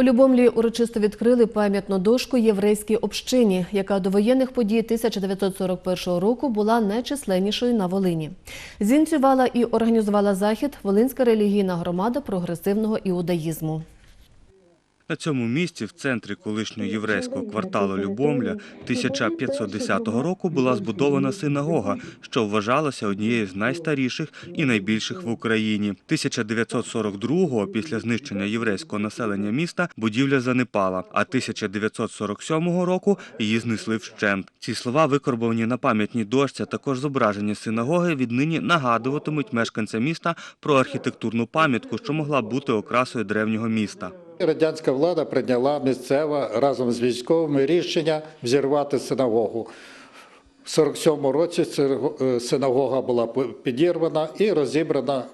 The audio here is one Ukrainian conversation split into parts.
У Любомлі урочисто відкрили пам'ятну дошку єврейській общині, яка до воєнних подій 1941 року була найчисленнішою на Волині. Зінцювала і організувала захід Волинська релігійна громада прогресивного іудаїзму. На цьому місці, в центрі колишнього єврейського кварталу Любомля, 1510 року була збудована синагога, що вважалася однією з найстаріших і найбільших в Україні. 1942-го, після знищення єврейського населення міста, будівля занепала, а 1947 року її знесли вщент. Ці слова, викорбовані на пам'ятній дошці, також зображення синагоги, віднині нагадуватимуть мешканцям міста про архітектурну пам'ятку, що могла бути окрасою древнього міста. Радянська влада прийняла місцева разом з військовими рішення взірвати синагогу. В 47-му році е, синагога була підірвана і розібрана,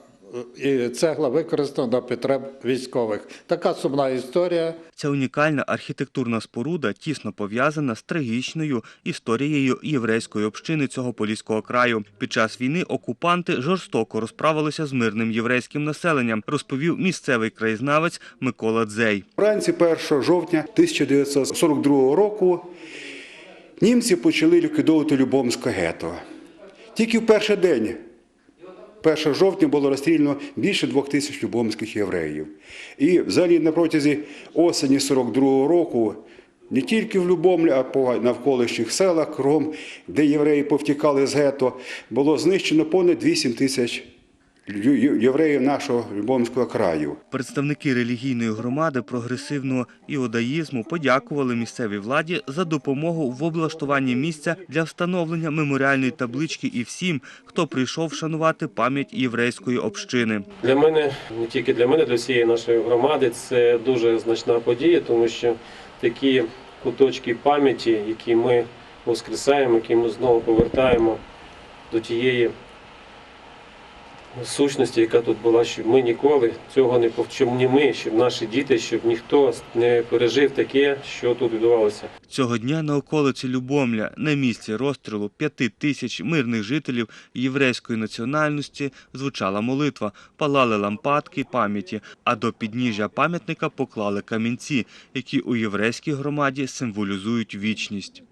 і цегла використана до потреб військових. Така сумна історія. Ця унікальна архітектурна споруда тісно пов'язана з трагічною історією єврейської общини цього поліського краю. Під час війни окупанти жорстоко розправилися з мирним єврейським населенням, розповів місцевий краєзнавець Микола Дзей. Вранці 1 жовтня 1942 року німці почали ліквідовувати Любомське гетто. Тільки в перший день, 1 жовтня, було розстріляно більше двох тисяч любомських євреїв. І взагалі на протязі осені 42 року не тільки в Любомлі, а по навколишніх селах, кругом, де євреї повтікали з гетто, було знищено понад 8 тисяч євреїв нашого Любомського краю. Представники релігійної громади прогресивного іудаїзму подякували місцевій владі за допомогу в облаштуванні місця для встановлення меморіальної таблички і всім, хто прийшов вшанувати пам'ять єврейської общини. Для мене, не тільки для мене, для всієї нашої громади, це дуже значна подія, тому що такі куточки пам'яті, які ми воскресаємо, які ми знову повертаємо до тієї сущності, яка тут була, щоб ми ніколи цього не щоб ні ми, щоб наші діти, щоб ніхто не пережив таке, що тут відбувалося. Цього дня на околиці Любомля, на місці розстрілу п'яти тисяч мирних жителів єврейської національності, звучала молитва, палали лампадки пам'яті, а до підніжжя пам'ятника поклали камінці, які у єврейській громаді символізують вічність.